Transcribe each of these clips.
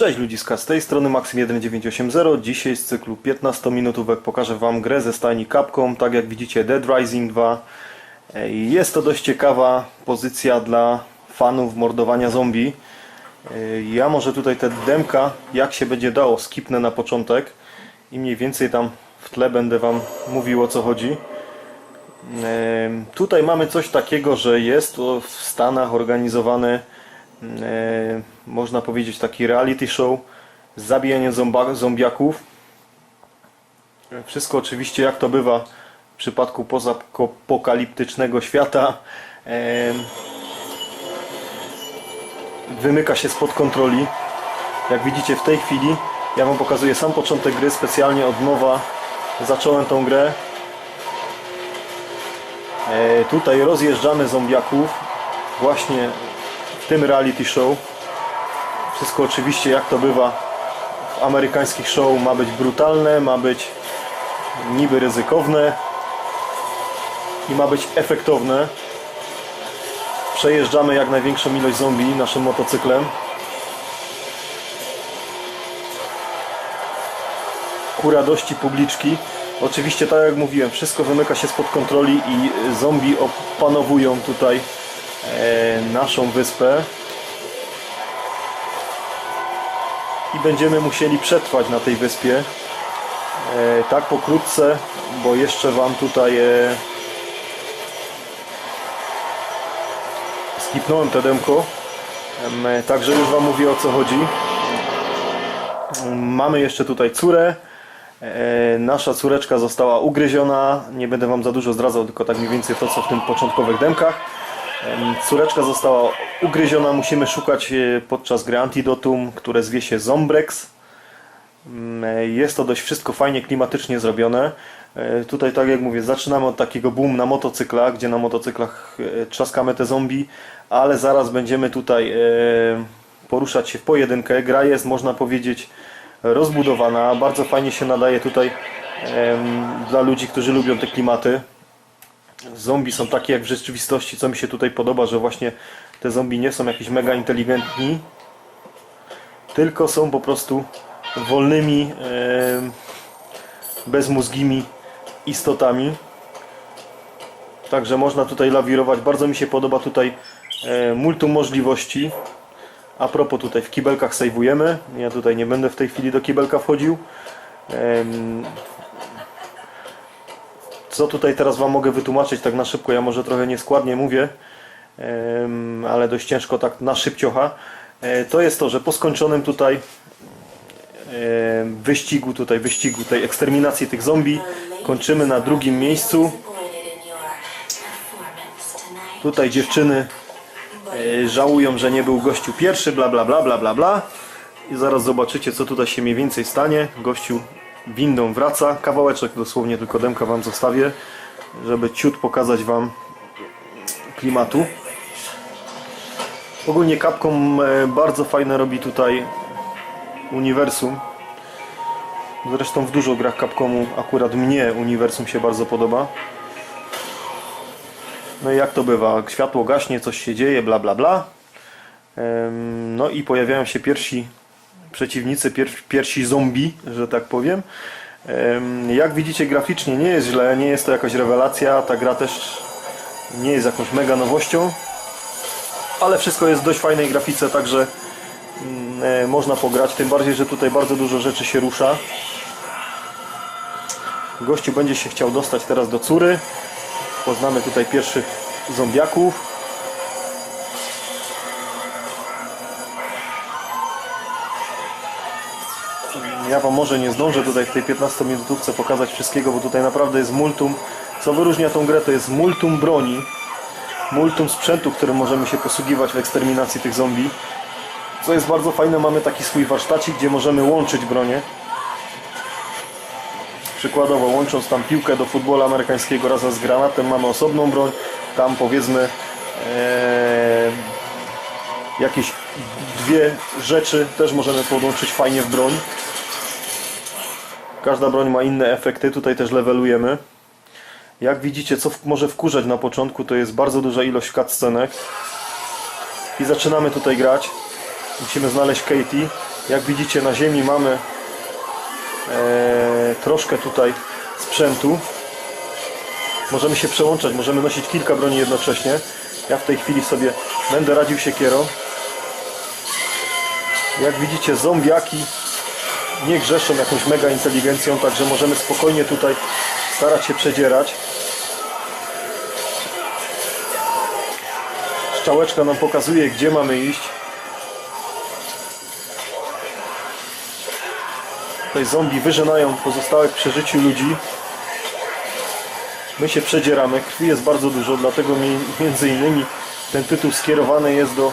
Cześć ludziska, z tej strony Maxim1980. Dzisiaj z cyklu 15 minutówek pokażę Wam grę ze stajni Capcom, tak jak widzicie Dead Rising 2. E, Jest to dość ciekawa pozycja dla fanów mordowania zombie. Ja może tutaj te demka, jak się będzie dało, skipnę na początek i mniej więcej tam w tle będę Wam mówił o co chodzi. Tutaj mamy coś takiego, że jest w Stanach organizowane, można powiedzieć, taki reality show z zabijaniem zombiaków. E, Wszystko oczywiście jak to bywa w przypadku pozapokaliptycznego świata wymyka się spod kontroli. Jak widzicie w tej chwili ja Wam pokazuję sam początek gry, specjalnie od nowa zacząłem tą grę. E, Tutaj rozjeżdżamy zombiaków właśnie tym reality show. Wszystko oczywiście jak to bywa w amerykańskich show ma być brutalne, ma być niby ryzykowne i ma być efektowne. Przejeżdżamy jak największą ilość zombie naszym motocyklem. ku radości publiczki. Oczywiście, tak jak mówiłem, wszystko wymyka się spod kontroli i zombie opanowują tutaj naszą wyspę. I będziemy musieli przetrwać na tej wyspie. E, tak pokrótce, bo jeszcze Wam tutaj e, skipnąłem te demko. Em, e, Także już Wam mówię o co chodzi. Mamy jeszcze tutaj córę. E, Nasza córeczka została ugryziona. Nie będę Wam za dużo zdradzał, tylko tak mniej więcej to, co w tym początkowych demkach. Córeczka została ugryziona. Musimy szukać e, podczas gry antidotum, które zwie się Zombrex. E, Jest to dość wszystko fajnie klimatycznie zrobione. E, Tutaj, tak jak mówię, zaczynamy od takiego boom na motocyklach, gdzie na motocyklach trzaskamy te zombie, ale zaraz będziemy tutaj poruszać się w pojedynkę. Gra jest, można powiedzieć, rozbudowana. Bardzo fajnie się nadaje tutaj dla ludzi, którzy lubią te klimaty. Zombie są takie jak w rzeczywistości, co mi się tutaj podoba, że właśnie te zombie nie są jakieś mega inteligentni, tylko są po prostu wolnymi, bezmózgimi istotami. Także można tutaj lawirować. Bardzo mi się podoba tutaj e, multum możliwości. A propos tutaj w kibelkach sejwujemy. Ja tutaj nie będę w tej chwili do kibelka wchodził. Co tutaj teraz Wam mogę wytłumaczyć tak na szybko? Ja może trochę nieskładnie mówię, ale dość ciężko tak na szybciocha. E, To jest to, że po skończonym tutaj em, wyścigu, tutaj wyścigu tej eksterminacji tych zombie kończymy na drugim miejscu. Tutaj dziewczyny e, żałują, że nie był gościu pierwszy, bla bla bla bla bla bla. I zaraz zobaczycie, co tutaj się mniej więcej stanie. Gościu windą wraca. Kawałeczek dosłownie tylko demka Wam zostawię, żeby ciut pokazać Wam klimatu. Ogólnie Capcom e, bardzo fajne robi tutaj uniwersum. Zresztą w dużo grach Capcomu akurat mnie uniwersum się bardzo podoba. No i jak to bywa? Światło gaśnie, coś się dzieje, bla bla bla. No i pojawiają się pierwsi przeciwnicy, pier, pierwsi zombie, że tak powiem. Em, Jak widzicie graficznie nie jest źle, nie jest to jakaś rewelacja, ta gra też nie jest jakąś mega nowością, ale wszystko jest w dość fajnej grafice, także mm, e, można pograć, tym bardziej, że tutaj bardzo dużo rzeczy się rusza. Gościu będzie się chciał dostać teraz do córy. Poznamy tutaj pierwszych zombiaków. Ja Wam może nie zdążę tutaj w tej 15 minutówce pokazać wszystkiego, bo tutaj naprawdę jest multum. Co wyróżnia tą grę to jest multum broni, multum sprzętu, którym możemy się posługiwać w eksterminacji tych zombie. Co jest bardzo fajne, mamy taki swój warsztacik, gdzie możemy łączyć bronię. Przykładowo łącząc tam piłkę do futbolu amerykańskiego razem z granatem mamy osobną broń. Tam powiedzmy e, jakieś dwie rzeczy też możemy podłączyć fajnie w broń. Każda broń ma inne efekty, tutaj też levelujemy. Jak widzicie, co może wkurzać na początku, to jest bardzo duża ilość cutscenek. I zaczynamy tutaj grać. Musimy znaleźć Katie. Jak widzicie na ziemi mamy e, troszkę tutaj sprzętu. Możemy się przełączać, możemy nosić kilka broni jednocześnie. Ja w tej chwili sobie będę radził siekierą. Jak widzicie zombiaki nie grzeszą jakąś mega inteligencją, także możemy spokojnie tutaj starać się przedzierać. Szczałeczka nam pokazuje, gdzie mamy iść. Tutaj zombie wyżenają pozostałych przy życiu ludzi. My się przedzieramy, krwi jest bardzo dużo, dlatego mi, między innymi ten tytuł skierowany jest do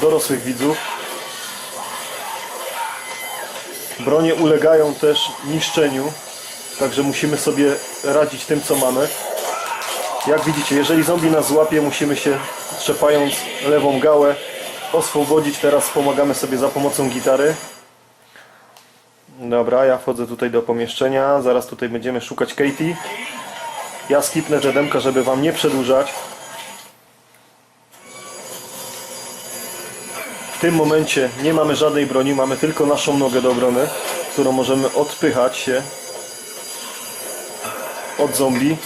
dorosłych widzów. Bronie ulegają też niszczeniu, także musimy sobie radzić tym co mamy. Jak widzicie, jeżeli zombie nas złapie, musimy się trzepając lewą gałę oswobodzić. Teraz pomagamy sobie za pomocą gitary. Dobra, ja wchodzę tutaj do pomieszczenia. Zaraz tutaj będziemy szukać Katie. Ja skipnę Jedemka, żeby Wam nie przedłużać. W tym momencie nie mamy żadnej broni, mamy tylko naszą nogę do obrony, którą możemy odpychać się od zombie.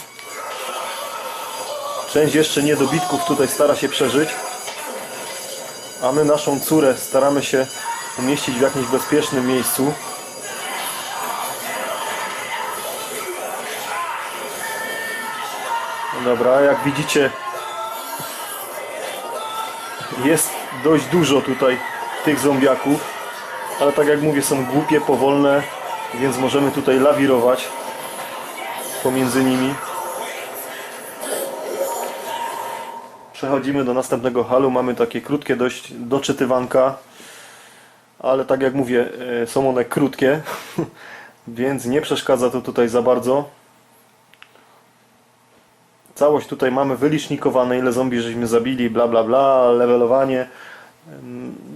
Część jeszcze niedobitków tutaj stara się przeżyć, a my naszą córę staramy się umieścić w jakimś bezpiecznym miejscu. Dobra, jak widzicie jest dość dużo tutaj tych zombiaków, ale tak jak mówię są głupie, powolne, więc możemy tutaj lawirować pomiędzy nimi. Przechodzimy do następnego halu, mamy takie krótkie dość doczytywanka, ale tak jak mówię, e, są one krótkie, więc nie przeszkadza to tutaj za bardzo. Całość tutaj mamy wylicznikowane, ile zombie żeśmy zabili, bla bla bla, levelowanie.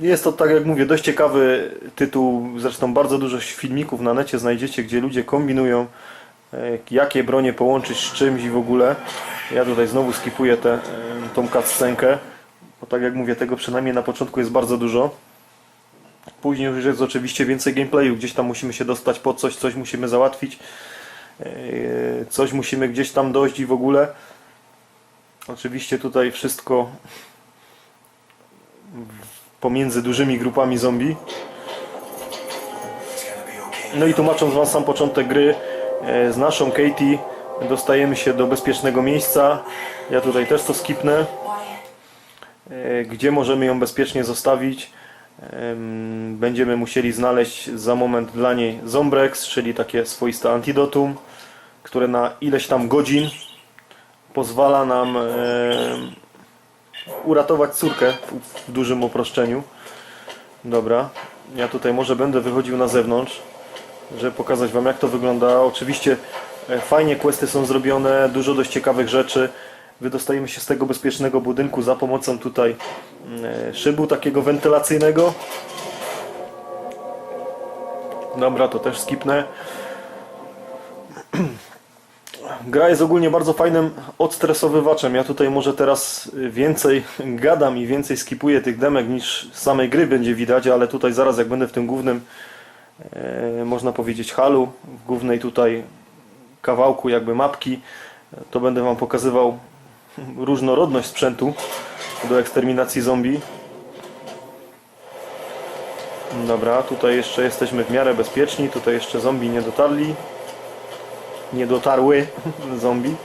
Jest to, tak jak mówię, dość ciekawy tytuł. Zresztą bardzo dużo filmików na necie znajdziecie, gdzie ludzie kombinują, e, jakie bronie połączyć z czymś i w ogóle. Ja tutaj znowu skipuję tę, e, tą cutscenkę, bo tak jak mówię, tego przynajmniej na początku jest bardzo dużo. Później już jest oczywiście więcej gameplayu, gdzieś tam musimy się dostać po coś, coś musimy załatwić. E, Coś musimy gdzieś tam dojść i w ogóle. Oczywiście tutaj wszystko pomiędzy dużymi grupami zombie. No i tłumacząc Wam sam początek gry, e, z naszą Katie dostajemy się do bezpiecznego miejsca. Ja tutaj też to skipnę. E, Gdzie możemy ją bezpiecznie zostawić? Em, Będziemy musieli znaleźć za moment dla niej Zombrex, czyli takie swoiste antidotum, które na ileś tam godzin pozwala nam em, uratować córkę w, dużym uproszczeniu. Dobra, ja tutaj może będę wychodził na zewnątrz, żeby pokazać Wam jak to wygląda. Oczywiście e, fajnie questy są zrobione, dużo dość ciekawych rzeczy. Wydostajemy się z tego bezpiecznego budynku za pomocą tutaj e, szybu takiego wentylacyjnego. Dobra, to też skipnę. Gra jest ogólnie bardzo fajnym odstresowywaczem. Ja tutaj może teraz więcej gadam i więcej skipuję tych demek niż samej gry będzie widać, ale tutaj zaraz jak będę w tym głównym, e, można powiedzieć halu, w głównej tutaj kawałku jakby mapki, to będę Wam pokazywał różnorodność sprzętu do eksterminacji zombie. Dobra, tutaj jeszcze jesteśmy w miarę bezpieczni, tutaj jeszcze zombie nie dotarli nie dotarły zombie.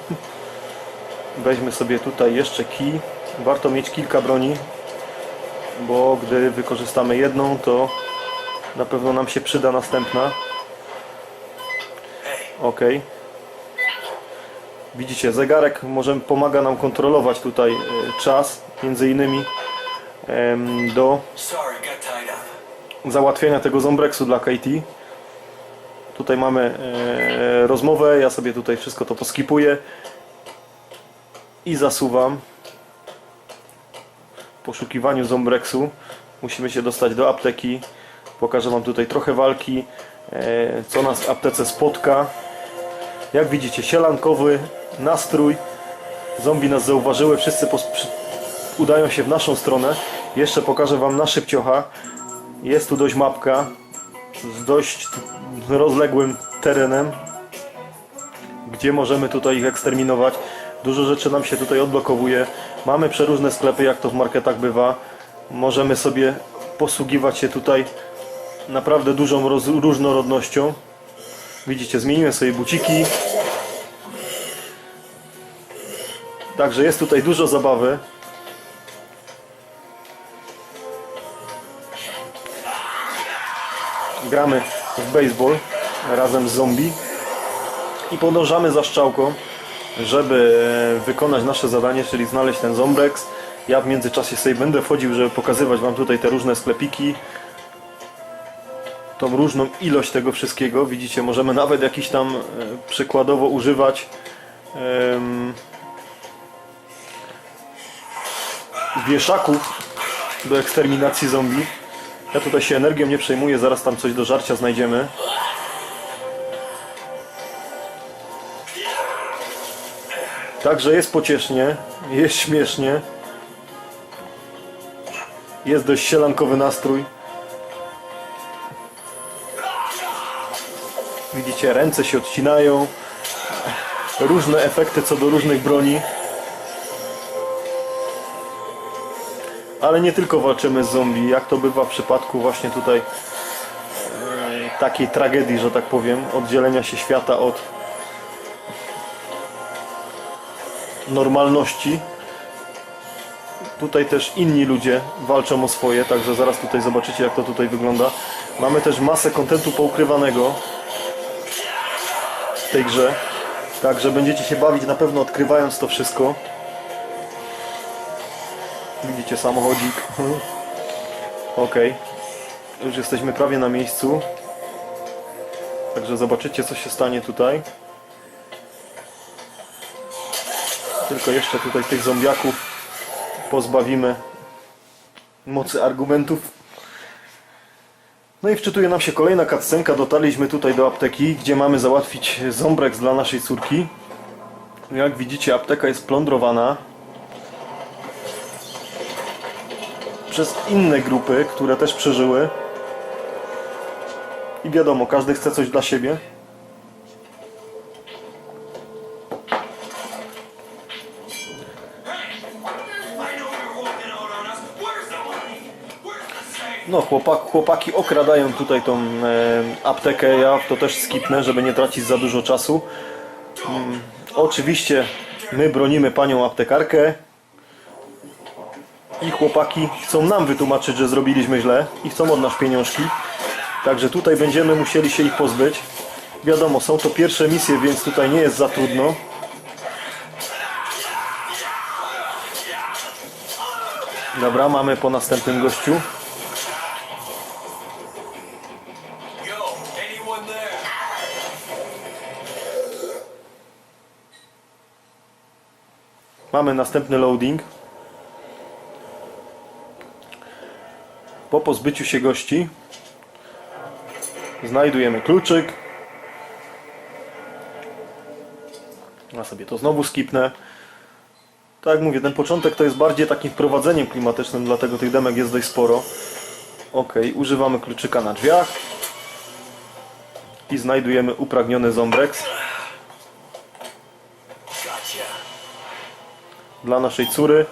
Weźmy sobie tutaj jeszcze kij. Warto mieć kilka broni, bo gdy wykorzystamy jedną, to na pewno nam się przyda następna. Ok. Widzicie, zegarek może pomaga nam kontrolować tutaj e, czas, między innymi do załatwienia tego zombreksu dla Katie. Tutaj mamy e, rozmowę, ja sobie tutaj wszystko to poskipuję i zasuwam. W poszukiwaniu zombreksu musimy się dostać do apteki. Pokażę Wam tutaj trochę walki, e, co nas w aptece spotka. Jak widzicie, sielankowy nastrój. Zombie nas zauważyły, wszyscy udają się w naszą stronę. Jeszcze pokażę Wam na szybciocha. Jest tu dość mapka. Z dość rozległym terenem, gdzie możemy tutaj ich eksterminować. Dużo rzeczy nam się tutaj odblokowuje. Mamy przeróżne sklepy, jak to w marketach bywa. Możemy sobie posługiwać się tutaj naprawdę dużą różnorodnością. Widzicie, zmieniłem sobie buciki. Także jest tutaj dużo zabawy. Gramy w baseball razem z zombie i podążamy za szczałką, żeby wykonać nasze zadanie, czyli znaleźć ten zombrex. Ja w międzyczasie sobie będę wchodził, żeby pokazywać Wam tutaj te różne sklepiki. Tą różną ilość tego wszystkiego. Widzicie, możemy nawet jakiś tam e, przykładowo używać em, wieszaków do eksterminacji zombie. Ja tutaj się energią nie przejmuję, zaraz tam coś do żarcia znajdziemy. Także jest pociesznie, jest śmiesznie. Jest dość sielankowy nastrój. Widzicie, ręce się odcinają. Różne efekty co do różnych broni. Ale nie tylko walczymy z zombie, jak to bywa w przypadku właśnie tutaj e, takiej tragedii, że tak powiem, oddzielenia się świata od normalności. Tutaj też inni ludzie walczą o swoje, także zaraz tutaj zobaczycie jak to tutaj wygląda. Mamy też masę kontentu poukrywanego w tej grze. Także będziecie się bawić na pewno odkrywając to wszystko. Widzicie samochodzik. Ok. Już jesteśmy prawie na miejscu. Także zobaczycie co się stanie tutaj. Tylko jeszcze tutaj tych zombiaków pozbawimy mocy argumentów. No i wczytuje nam się kolejna cutscenka. Dotarliśmy tutaj do apteki, gdzie mamy załatwić zombrex dla naszej córki. Jak widzicie, apteka jest plądrowana przez inne grupy, które też przeżyły. I wiadomo, każdy chce coś dla siebie. No, chłopak, chłopaki okradają tutaj tą e, aptekę. Ja to też skipnę, żeby nie tracić za dużo czasu. Mm, oczywiście my bronimy panią aptekarkę. I chłopaki chcą nam wytłumaczyć, że zrobiliśmy źle i chcą od nas pieniążki. Także tutaj będziemy musieli się ich pozbyć. Wiadomo, są to pierwsze misje, więc tutaj nie jest za trudno. Dobra, mamy po następnym gościu. Mamy następny loading. Po pozbyciu się gości znajdujemy kluczyk. Ja sobie to znowu skipnę. Tak jak mówię, ten początek to jest bardziej takim wprowadzeniem klimatycznym, dlatego tych demek jest dość sporo. Ok, używamy kluczyka na drzwiach i znajdujemy upragniony zombrex. Dla naszej córy.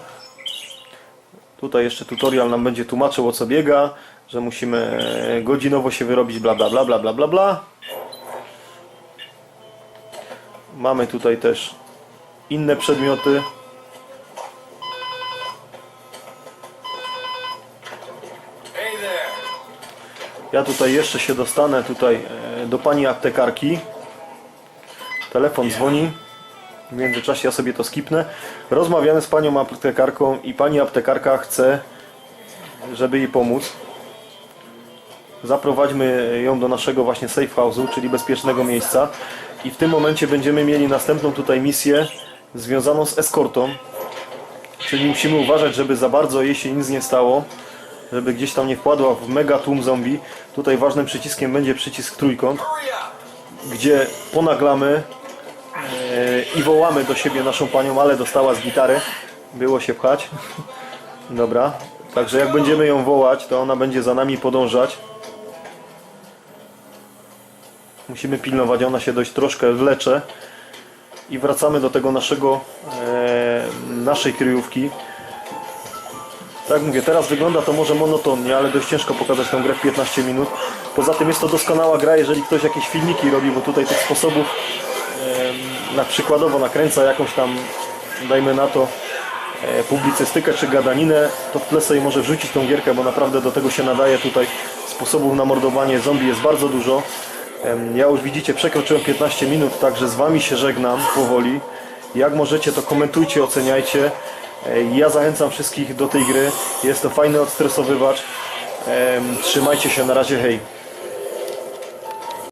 Tutaj jeszcze tutorial nam będzie tłumaczył o co biega, że musimy godzinowo się wyrobić bla bla bla bla bla bla bla. Mamy tutaj też inne przedmioty. Ja tutaj jeszcze się dostanę tutaj e, do pani aptekarki. Telefon dzwoni. W międzyczasie ja sobie to skipnę. Rozmawiamy z panią aptekarką i pani aptekarka chce, żeby jej pomóc. Zaprowadźmy ją do naszego właśnie safe house'u, czyli bezpiecznego miejsca. I w tym momencie będziemy mieli następną tutaj misję związaną z eskortą. Czyli musimy uważać, żeby za bardzo jej się nic nie stało. Żeby gdzieś tam nie wpadła w mega tłum zombie. Tutaj ważnym przyciskiem będzie przycisk trójkąt gdzie ponaglamy i wołamy do siebie naszą panią, ale dostała z gitary. Było się pchać. Dobra. Także jak będziemy ją wołać, to ona będzie za nami podążać. Musimy pilnować, ona się dość troszkę wlecze. I wracamy do tego naszego, e, naszej kryjówki. Tak mówię, teraz wygląda to może monotonnie, ale dość ciężko pokazać tę grę w 15 minut. Poza tym jest to doskonała gra, jeżeli ktoś jakieś filmiki robi, bo tutaj tych sposobów na przykładowo nakręca jakąś tam, dajmy na to, e, publicystykę czy gadaninę, to w tle sobie może wrzucić tą gierkę, bo naprawdę do tego się nadaje tutaj. Sposobów na mordowanie zombie jest bardzo dużo. Ja już widzicie, przekroczyłem 15 minut, także z Wami się żegnam powoli. Jak możecie, to komentujcie, oceniajcie. E, Ja zachęcam wszystkich do tej gry. Jest to fajny odstresowywacz. Trzymajcie się, na razie, hej.